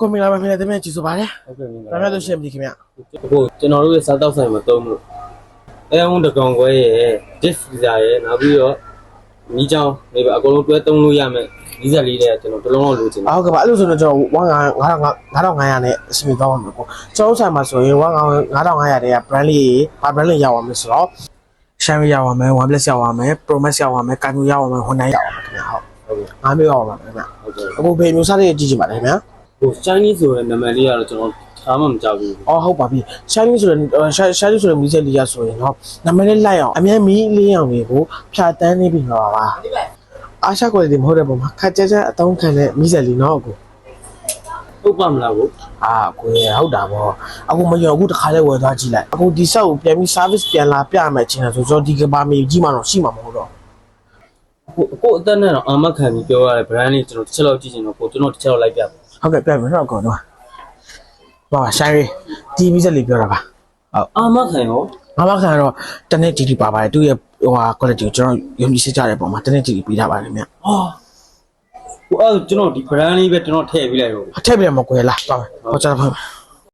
ကိုမင်္ဂလာပါခင်ဗျာတမန်ကြည့်ဆိုပါတယ်ဟုတ်ကဲ့မင်္ဂဒါလာမှလို့ရှိရင်ပြီခင်ဗျာအခုကျွန်တော်တို့ရဲ့စားတောက်ဆိုင်မှာတုံးလို့အဲဝုန်းတကောင်ခွဲရဲ့ dish visa ရဲ့နောက်ပြီးတော့မိချောင်းနေပါအကုန်လုံးတွဲတုံးလို့ရမယ်ဗီဇာလေးတွေကကျွန်တော်တစ်လုံးလောက်လိုချင်တယ်အော်ဟုတ်ကဲ့ပါအဲ့လိုဆိုတော့ကျွန်တော်1 9500နဲ့အစီအမီသွားပါမယ်ကိုကျွန်တော်ဆိုင်မှာဆိုရင်1 9500တဲ့က brand လေးဘာ brand လေးရောက်အောင်လဲဆိုတော့ Xiaomi ရောက်အောင်မယ် OnePlus ရောက်အောင်မယ် Pro Max ရောက်အောင်မယ် Cameo ရောက်အောင်မယ် Honor ရောက်အောင်မယ်ခင်ဗျာဟုတ်ဟုတ်ကဲ့ငါးမျိုးရောက်အောင်ပါခင်ဗျာဟုတ်ကဲ့ အခုဖေမျိုးစားလေးကြည့်ကြည့်ပါလေခင်ဗျာဟို Chinese ဆိုတဲ့နာမည်လေးကတော့ကျွန်တော်ထားမှမကြောက်ဘူးအော်ဟုတ်ပါပြီ Xiaomi ဆိုတဲ့ Xiaomi ဆိုတဲ့မီးစက်လေးရဆိုရင်တော့နာမည်လေးလိုက်အောင်အမြန်မီးလေးအောင်တွေကိုဖြာတန်းနေပြီတော့ပါအားရှာ quality မဟုတ်တဲ့ပုံမှာခက်ကြက်ကြက်အသုံးခံတဲ့မီးစက်လေးနော်အခုဟုတ်ပါမလားကိုအာကိုရဟုတ်တာပေါ့အခုမရောအခုတစ်ခါလဲဝယ်သွားကြည့်လိုက်အခုဒီဆောက်ကိုပြန်ပြီး service ပြန်လာပြမယ်ချင်းဆိုတော့ဒီကဘာမီကြီးမှတော့ရှိမှာမဟုတ်တော့ ကိုကိုအသက်နဲ့တော့အာမခံပြီးပြောရတဲ့ brand လေးကျွန်တော်တစ်ချက်လောက်ကြည့်ချင်တော့ကိုကျွန်တော်တစ်ချက်လောက်လိုက်ပြပါဟုတ်ကဲ့ပြန်မယ်တော့ကောတော့ပါပါဆိုင်ရီဒီမီးစက်လေးပြောတာပါအာမခံရောငါမခံတော့တနေ့တီတီပါပါတယ်သူ့ရဲ့ဟိုဟာ quality ကိုကျွန်တော်ယုံကြည်စိတ်ကြတဲ့ပုံမှာတနေ့တီတီပေးထားပါတယ်မြတ်ဟာကိုအဲ့ကျွန်တော်ဒီ brand လေးပဲကျွန်တော်ထည့်ပေးလိုက်ရောအထက်ပြန်မကွယ်လားသွားမယ်ဟောကျွန်တော်